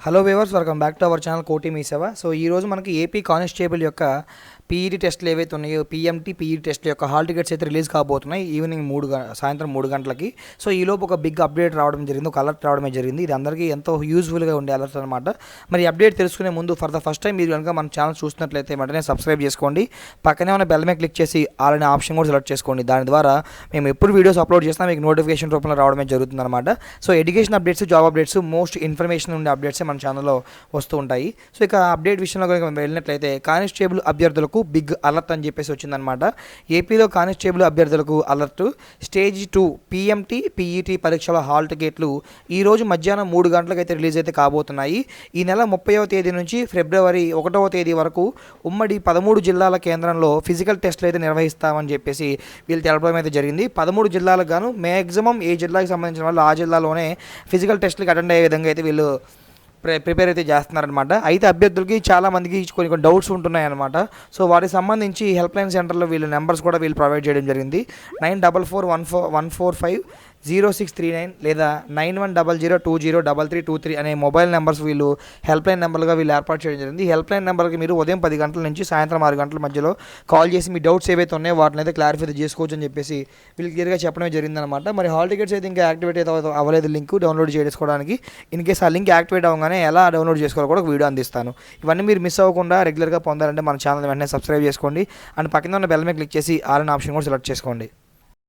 Hello viewers welcome back to our channel Koti Mee Seva so ఈ రోజు మనకి AP constable యొక్క PET టెస్ట్లు ఏవైతే ఉన్నాయో పీఎంటీ పీఈటీ టెస్ట్ యొక్క హాల్ టికెట్స్ అయితే రిలీజ్ కాబోతున్నాయి ఈవినింగ్ మూడు సాయంత్రం మూడు గంటలకి. సో ఈ లోపు ఒక బిగ్ అప్డేట్ రావడం జరిగింది ఒక అలర్ట్ రావడమే జరిగింది. ఇది అందరికీ ఎంతో యూజ్ఫుల్గా ఉండే అలర్ట్ అనమాట మరి అప్డేట్ తెలుసుకునే ముందు ఫర్ ద ఫస్ట్ టైం మీరు కనుక మన ఛానల్ చూస్తున్నట్లయితే వెంటనే సబ్స్క్రైబ్ చేసుకోండి. పక్కనే ఉన్న బెల్ మీద క్లిక్ చేసి అలానే ఆప్షన్ కూడా సెలెక్ట్ చేసుకోండి. దాని ద్వారా మేము ఎప్పుడు వీడియోస్ అప్లోడ్ చేసినా మీకు నోటిఫికేషన్ రూపంలో రావడమే జరుగుతుంది అనమాట so education updates job updates most information ఉండే అప్డేట్స్ మన ఛానల్లో వస్తూ ఉంటాయి. సో ఇక అప్డేట్ విషయంలో కనుక వెళ్ళినట్లయితే కానిస్టేబుల్ అభ్యర్థులకు బిగ్ అలర్ట్ అని చెప్పేసి వచ్చిందనమాట ఏపీలో కానిస్టేబుల్ అభ్యర్థులకు alert. Stage two PMT PET పరీక్షల హాల్ టికెట్లు ఈ రోజు మధ్యాహ్నం మూడు గంటలకైతే రిలీజ్ అయితే కాబోతున్నాయి. ఈ నెల ముప్పైవ తేదీ నుంచి ఫిబ్రవరి ఒకటవ తేదీ వరకు ఉమ్మడి పదమూడు జిల్లాల కేంద్రంలో ఫిజికల్ టెస్టులు అయితే నిర్వహిస్తామని చెప్పేసి వీళ్ళు తెలపడం అయితే జరిగింది. పదమూడు జిల్లాలకు గాను మ్యాక్సిమం ఏ జిల్లాకి సంబంధించిన వాళ్ళు ఆ జిల్లాలోనే ఫిజికల్ టెస్టులకు అటెండ్ అయ్యే విధంగా అయితే వీళ్ళు ప్రిపేర్ అయితే చేస్తున్నారనమాట అయితే అభ్యర్థులకి చాలా మందికి కొన్ని కొన్ని డౌట్స్ ఉంటున్నాయన్నమాట. సో వాటికి సంబంధించి హెల్ప్ లైన్ సెంటర్లో వీళ్ళ నెంబర్స్ కూడా వీళ్ళు ప్రొవైడ్ చేయడం జరిగింది. Nine double four one four one four five zero six three nine లేదా nine one double zero two zero double three two three అనే మొబైల్ నెంబర్స్ వీళ్ళు హెల్ప్ లైన్ నెంబర్గా వీళ్ళు ఏర్పాటు చేయడం జరిగింది. హెల్ప్ లైన్ నెంబర్కి మీరు ఉదయం పది గంటల నుంచి సాయంత్రం ఆరు గంటల మధ్యలో కాల్ చేసి మీ డౌట్స్ ఏవైతే ఉన్నాయో వాటిని అయితే క్లారిఫై చేసుకోవచ్చు అని చెప్పేసి వీళ్ళు క్లియర్గా చెప్పడమే జరిగిందనమాట మరి హాల్ టికెట్స్ అయితే ఇంకా యాక్టివేట్ అయితే అవ్వలేదు. లింక్ డౌన్లోడ్ చేసుకోవడానికి ఇన్ కేస్ ఆ లింక్ యాక్టివేట్ అవ్వగానే ఎలా డౌన్లోడ్ చేసుకోవాలో కూడా ఒక వీడియో అందిస్తాను. ఇవన్నీ మీరు మిస్ అవ్వకుండా రెగ్యులర్గా పొందాలంటే మన ఛానల్ వెంటనే సబ్స్క్రైబ్ చేసుకోండి. అండ్ పక్కన ఉన్న బెల్ మీద క్లిక్ చేసి ఆల్ అనే ఆప్షన్ కూడా సెలెక్ట్ చేసుకోండి.